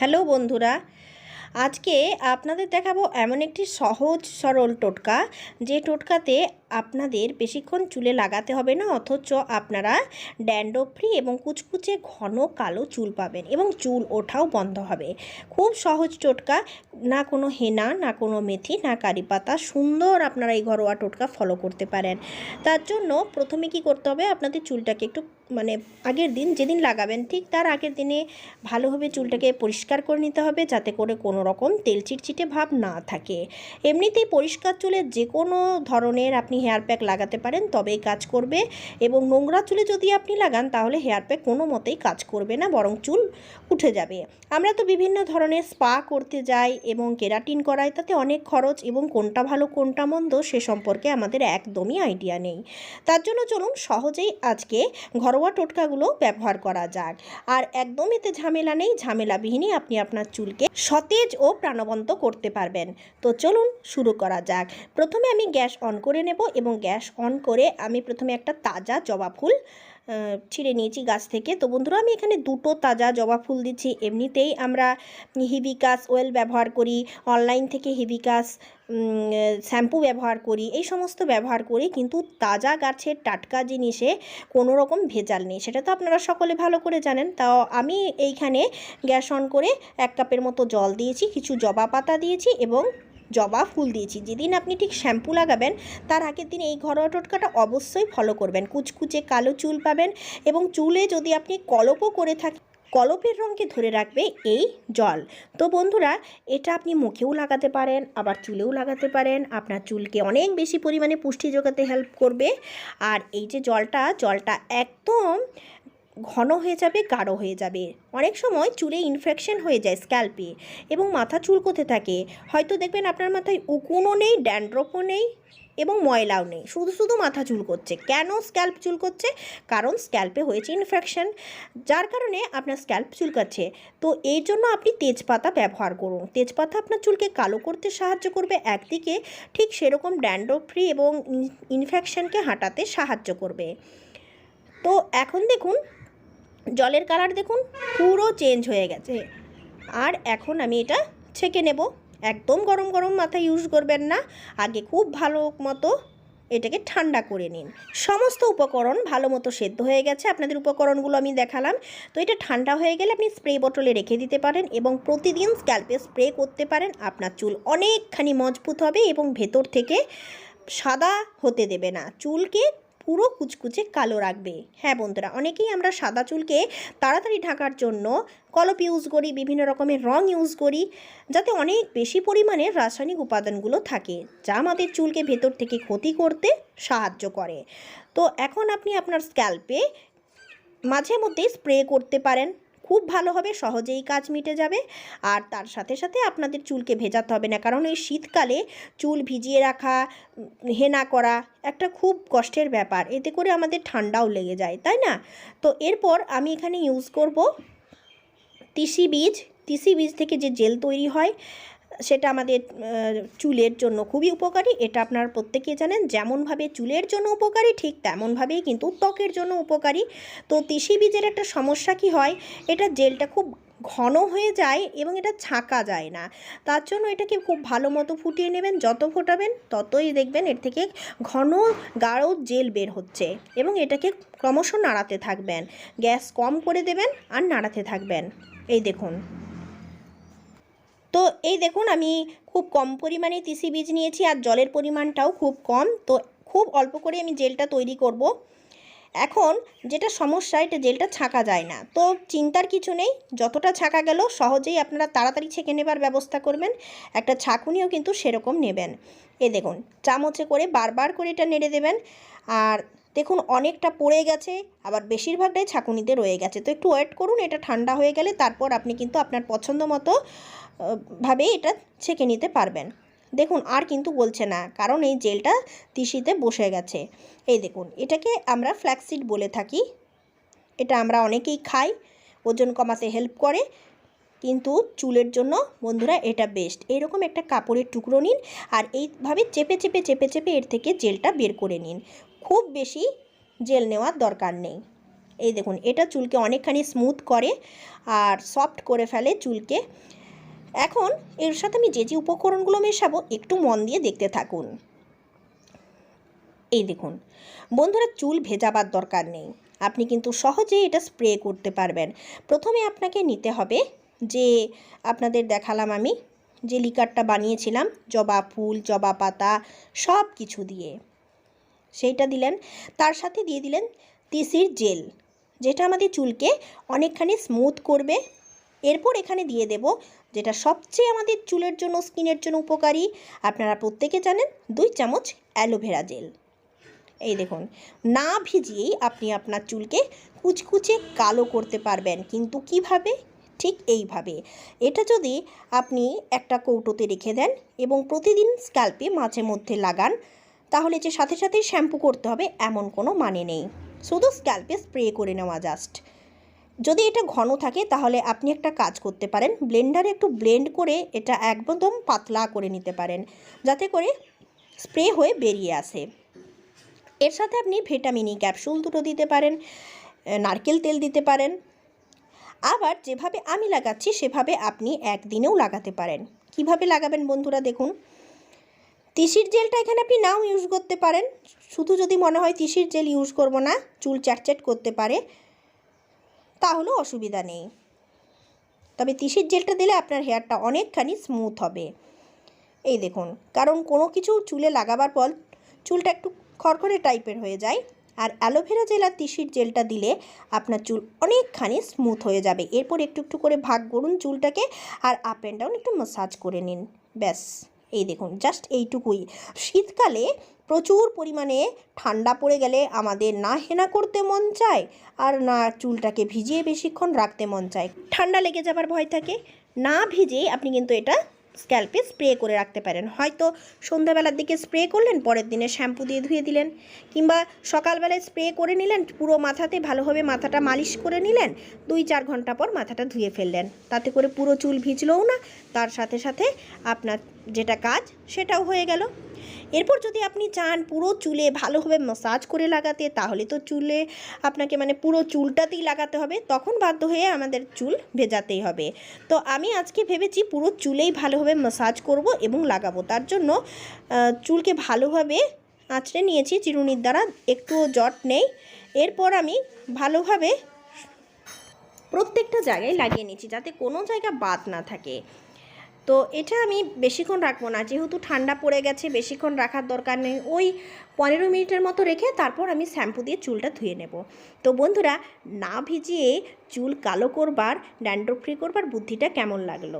Hello বন্ধুরা, আজকে আপনাদের দেখাবো এমন একটি সহজ সরল টোটকা, যে টোটকাতে আপনাদের বেশিক্ষণ চুলে লাগাতে হবে না, অথচ আপনারা ড্যান্ডো এবং কুচকুচে ঘন কালো চুল পাবেন এবং চুল ওঠাও বন্ধ হবে। খুব সহজ টোটকা, না কোনো হেনা, না কোনো মেথি, না কারি পাতা, সুন্দর আপনারা এই ঘরোয়া টোটকা ফলো করতে পারেন। তার জন্য প্রথমে কি করতে হবে, আপনাদের চুলটাকে একটু মানে আগের দিন যেদিন লাগাবেন, ঠিক তার আগের দিনে ভালোভাবে চুলটাকে পরিষ্কার করে নিতে হবে যাতে করে কোনো রকম তেল চিটচিটে ভাব না থাকে। এমনিতেই পরিষ্কার চুলে যে কোনো ধরনের আপনি হেয়ার প্যাক লাগাতে পারেন, তবেই কাজ করবে এবং নোংরা চুলে যদি আপনি লাগান, তাহলে হেয়ার প্যাক কোনো মতেই কাজ করবে না, বরং চুল উঠে যাবে। আমরা তো বিভিন্ন ধরনের স্পা করতে যাই এবং কেরাটিন করাই, তাতে অনেক খরচ এবং কোনটা ভালো, কোনটা মন্দ সে সম্পর্কে আমাদের একদমই আইডিয়া নেই। তার জন্য চলুন সহজেই আজকে ঘরোয়া টোটকাগুলো ব্যবহার করা যাক আর একদম এতে ঝামেলা নেই, ঝামেলাবিহীনই আপনি আপনার চুলকে সতেজ ও প্রাণবন্ত করতে পারবেন। তো চলুন শুরু করা যাক। প্রথমে আমি গ্যাস অন করে নেব এবং গ্যাস অন করে আমি প্রথমে একটা তাজা জবা ফুল ছিঁড়ে নিয়েছি গাছ থেকে। তো বন্ধুরা, আমি এখানে দুটো তাজা জবা ফুল দিচ্ছি। এমনিতেই আমরা হিবিকাস ওয়েল ব্যবহার করি, অনলাইন থেকে হিবিকাস শ্যাম্পু ব্যবহার করি, এই সমস্ত ব্যবহার করি কিন্তু তাজা গাছের টাটকা জিনিসে কোনো রকম ভেজাল নেই। সেটা তো আপনারা সকলে ভালো করে জানেন। তাও আমি এইখানে গ্যাস অন করে এক কাপের মতো জল দিয়েছি, কিছু জবা পাতা দিয়েছি এবং জবা ফুল দিয়েছি। যেদিন আপনি ঠিক শ্যাম্পু লাগাবেন, তার আগের দিন এই ঘরোয়া টোটকাটা অবশ্যই ফলো করবেন। কুচকুচে কালো চুল পাবেন এবং চুলে যদি আপনি কলপও করে থাকেন কলপের রঙকে ধরে রাখবে এই জল। তো বন্ধুরা, এটা আপনি মুখেও লাগাতে পারেন, আবার চুলেও লাগাতে পারেন। আপনার চুলকে অনেক বেশি পরিমাণে পুষ্টি যোগাতে হেল্প করবে। আর এই যে জলটা জলটা একদম ঘন হয়ে যাবে, গাঢ় হয়ে যাবে। অনেক সময় চুলে ইনফেকশন হয়ে যায় স্ক্যাল্পে এবং মাথা চুল চুলকোতে থাকে। হয়তো দেখবেন আপনার মাথায় উকুনও নেই ড্যান্ড্রফও নেই এবং ময়লাও নেই। শুধু শুধু মাথা চুল করছে কেন স্ক্যাল্প চুল করছে কারণ স্ক্যাল্পে হয়েছে ইনফেকশন যার কারণে আপনার স্ক্যাল্প চুলকাচ্ছে। তো এই জন্য আপনি তেজপাতা ব্যবহার করুন। তেজপাতা আপনার চুলকে কালো করতে সাহায্য করবে, একদিকে ঠিক সেরকম ড্যান্ড্রফ ফ্রি এবং ইনফেকশনকে হাঁটাতে সাহায্য করবে। তো এখন দেখুন জলের কালার দেখুন, পুরো চেঞ্জ হয়ে গেছে। আর এখন আমি এটা ছেঁকে নেব। একদম গরম গরম মাথা ইউজ করবেন না। আগে খুব ভালো মতো এটাকে ঠান্ডা করে নিন। সমস্ত উপকরণ ভালো মতো সেদ্ধ হয়ে গেছে। আপনাদের উপকরণগুলো আমি দেখালাম। তো এটা ঠান্ডা হয়ে গেলে আপনি স্প্রে বোতলে রেখে দিতে পারেন এবং প্রতিদিন স্ক্যাল্পে স্প্রে করতে পারেন। আপনার চুল অনেকখানি মজবুত হবে এবং ভেতর থেকে সাদা হতে দেবে না। চুলকে পুরো কুচকুচে কালো রাখবে। হ্যাঁ বন্ধুরা, অনেকেই আমরা সাদা চুলকে তাড়াতাড়ি ঢাকার জন্য কলপ ইউজ করি, বিভিন্ন রকমের রং ইউজ করি, যাতে অনেক বেশি পরিমাণে রাসায়নিক উপাদানগুলো থাকে, যা আমাদের চুলকে ভেতর থেকে ক্ষতি করতে সাহায্য করে। তো এখন আপনি আপনার স্ক্যাল্পে মাঝে মধ্যে স্প্রে করতে পারেন। খুব ভালো হবে, সহজেই কাজ মিটে যাবে। আর তার সাথে সাথে আপনাদের চুলকে ভেজাতে হবে না, কারণ এই শীতকালে চুল ভিজিয়ে রাখা হেনা করা একটা খুব কষ্টের ব্যাপার। এতে করে আমাদের ঠান্ডাও লেগে যায়, তাই না? তো এরপর আমি এখানে ইউজ করব তিসি বীজ। তিসি বীজ থেকে যে জেল তৈরি হয় সেটা আমাদের চুলের জন্য খুবই উপকারী। এটা আপনারা প্রত্যেকেই জানেন, যেমনভাবে চুলের জন্য উপকারী, ঠিক তেমনভাবেই কিন্তু ত্বকের জন্য উপকারী। তো তিসি বীজের একটা সমস্যা কি হয়? এটা জেলটা খুব ঘন হয়ে যায় এবং এটা ছাঁকা যায় না। তার জন্য এটাকে খুব ভালো মতো ফুটিয়ে নেবেন, যত ফোটাবেন ততই দেখবেন এর থেকে ঘন গাঢ় জেল বের হচ্ছে এবং এটাকে ক্রমশ নাড়াতে থাকবেন। গ্যাস কম করে দেবেন আর নাড়াতে থাকবেন। এই দেখুন। তো এই দেখুন, আমি খুব কম পরিমাণে তিসি বীজ নিয়েছি আর জলের পরিমাণটাও খুব কম। তো খুব অল্প করে আমি জেলটা তৈরি করব। এখন যেটা সমস্যা, এটা জেলটা ছাঁকা যায় না। তো চিন্তার কিছু নেই, যতটা ছাঁকা গেল সহজেই আপনারা তাড়াতাড়ি ছেঁকে নেবার ব্যবস্থা করবেন। একটা ছাঁকুনিও কিন্তু সেরকম নেবেন। এ দেখুন, চামচে করে বারবার করে এটা নেড়ে দেবেন। আর দেখুন, অনেকটা পড়ে গেছে, আবার বেশিরভাগটাই ছাঁকুনিতে রয়ে গেছে। তো একটু ওয়েট করুন, এটা ঠান্ডা হয়ে গেলে তারপর আপনি কিন্তু আপনার পছন্দ মতো ভাবে এটা ছেঁকে নিতে পারবেন। দেখুন, আর কিন্তু বলছে না, কারণ এই জেলটা তিসিতে বসে গেছে। এই দেখুন, এটাকে আমরা ফ্ল্যাক্সিড বলে থাকি। এটা আমরা অনেকেই খাই, ওজন কমাতে হেল্প করে, কিন্তু চুলের জন্য বন্ধুরা এটা বেস্ট এরকম একটা কাপড়ের টুকরো নিন, আর এইভাবে চেপে চেপে চেপে চেপে এর থেকে জেলটা বের করে নিন। খুব বেশি জেল নেওয়ার দরকার নেই। এই দেখুন, এটা চুলকে অনেকখানি স্মুথ করে আর সফট করে ফেলে চুলকে। এখন এর সাথে আমি যে যে উপকরণগুলো মেশাবো, একটু মন দিয়ে দেখতে থাকুন। এই দেখুন, বন্ধুরা চুল ভেজাবার দরকার নেই। আপনি কিন্তু সহজেই এটা স্প্রে করতে পারবেন। প্রথমে আপনাকে নিতে হবে যে আপনাদের দেখালাম আমি যে লিকারটা বানিয়েছিলাম, জবা ফুল, জবা পাতা সব কিছু দিয়ে। সেইটা দিলেন। তার সাথে দিয়ে দিলেন তিসির জেল, যেটা আমাদের চুলকে অনেকখানি স্মুথ করবে। এরপর এখানে দিয়ে দেব যেটা সবচেয়ে আমাদের চুলের জন্য, স্কিনের জন্য উপকারী। আপনারা প্রত্যেকে জানেন দুই চামচ অ্যালোভেরা জেল। এই দেখুন, না ভিজিয়েই আপনি আপনার চুলকে কুচকুচে কালো করতে পারবেন। কিন্তু কীভাবে? ঠিক এইভাবে। এটা যদি আপনি একটা কৌটোতে রেখে দেন এবং প্রতিদিন স্ক্যাল্পে মাঝে মধ্যে লাগান তাহলে যে সাথে সাথেই শ্যাম্পু করতে হবে, এমন কোনো মানে নেই। শুধু স্ক্যাল্পে স্প্রে করে নেওয়া জাস্ট যদি এটা ঘন থাকে, তাহলে আপনি একটা কাজ করতে পারেন। ব্লেন্ডারে একটু ব্লেন্ড করে এটা একদম পাতলা করে নিতে পারেন, যাতে করে স্প্রে হয়ে বেরিয়ে আসে। এর সাথে আপনি ভিটামিন ক্যাপসুল দুটো দিতে পারেন নারকেল তেল দিতে পারেন। আবার যেভাবে আমি লাগাচ্ছি, সেভাবে আপনি একদিনেও লাগাতে পারেন। কীভাবে লাগাবেন বন্ধুরা, দেখুন। তিসির জেলটা এখানে আপনি নাও ইউজ করতে পারেন। শুধু যদি মনে হয় তিসির জেল ইউজ করব না, চুল চ্যাটচ্যাট করতে পারে, তাহলেও অসুবিধা নেই। তবে তিসির জেলটা দিলে আপনার হেয়ারটা অনেকখানি স্মুথ হবে। এই দেখুন, কারণ কোনো কিছু চুলে লাগাবার পর চুলটা একটু খড়খড়ে টাইপের হয়ে যায়, আর অ্যালোভেরা জেল আর তিসির জেলটা দিলে আপনার চুল অনেকখানি স্মুথ হয়ে যাবে। এরপর একটু একটু করে ভাগ করুন চুলটাকে, আর আপ অ্যান্ড ডাউন একটু মাসাজ করে নিন। ব্যাস। এই দেখুন জাস্ট এইটুকুই। শীতকালে প্রচুর পরিমাণে ঠান্ডা পড়ে গেলে আমাদের না হেনা করতে মন চায় আর না চুলটাকে ভিজিয়ে বেশিক্ষণ রাখতে মন চায়। ঠান্ডা লেগে যাবার ভয় থাকে। না ভিজে আপনি কিন্তু এটা স্ক্যাল্পে স্প্রে করে রাখতে পারেন। হয়তো সন্ধ্যাবেলার দিকে স্প্রে করলেন, পরের দিনে শ্যাম্পু দিয়ে ধুয়ে দিলেন। কিংবা সকালবেলায় স্প্রে করে নিলেন, পুরো মাথাতে ভালোভাবে মাথাটা মালিশ করে নিলেন, দুই চার ঘণ্টা পর মাথাটা ধুয়ে ফেললেন। তাতে করে পুরো চুল ভিজলও না, তার সাথে সাথে আপনার যেটা কাজ সেটাও হয়ে গেল। এরপর যদি আপনি চান পুরো চুলে ভালোভাবে মাসাজ করে লাগাতে, তাহলে তো চুলে আপনাকে মানে পুরো চুলটাতেই লাগাতে হবে। তখন বাধ্য হয়ে আমাদের চুল ভেজাতেই হবে। তো আমি আজকে ভেবেছি পুরো চুলেই ভালোভাবে মাসাজ করব এবং লাগাবো। তার জন্য চুলকে ভালোভাবে আঁচড়ে নিয়েছি চিরুনির দ্বারা। একটুও জট নেই। এরপর আমি ভালোভাবে প্রত্যেকটা জায়গায় লাগিয়ে নিচ্ছি যাতে কোনো জায়গা বাদ না থাকে। তো এটা আমি বেশিক্ষণ রাখব না। যেহেতু ঠান্ডা পড়ে গেছে, বেশিক্ষণ রাখার দরকার নেই। ওই পনেরো মিনিটের মতো রেখে তারপর আমি শ্যাম্পু দিয়ে চুলটা ধুয়ে নেব। তো বন্ধুরা, না ভিজিয়ে চুল কালো করবার, ড্যান্ড্রফ্রি করবার বুদ্ধিটা কেমন লাগল?